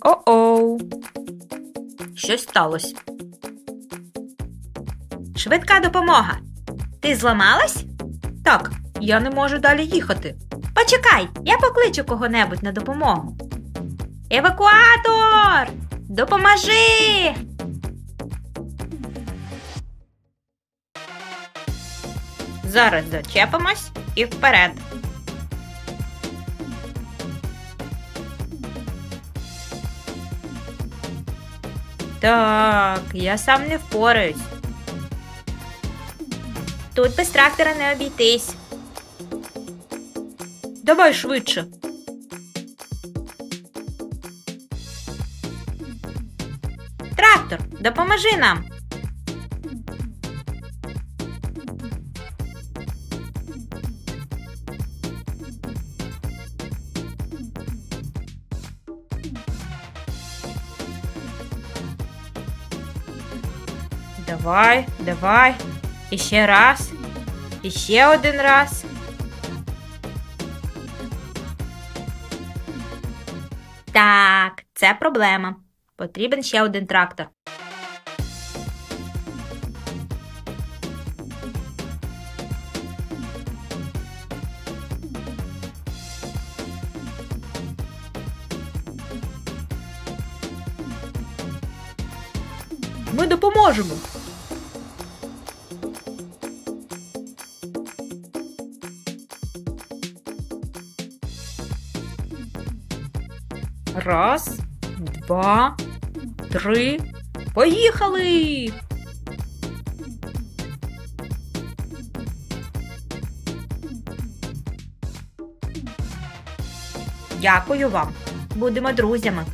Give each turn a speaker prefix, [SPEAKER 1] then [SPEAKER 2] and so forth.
[SPEAKER 1] О-оу. Щось сталося. Швидка допомога. Ти зламалась? Так, я не можу далі їхати. Почекай, я покличу кого-небудь на допомогу. Евакуатор! Допоможи! Зараз зачепимось і вперед. Так, я сам не впораюсь. Тут без трактора не обійтись. Давай швидше. Трактор, допоможи нам. Давай, давай. І ще раз. І ще один раз. Так, це проблема. Потрібен ще один трактор. Ми допоможемо. Раз, два, три. Поїхали! Дякую вам. Будемо друзями.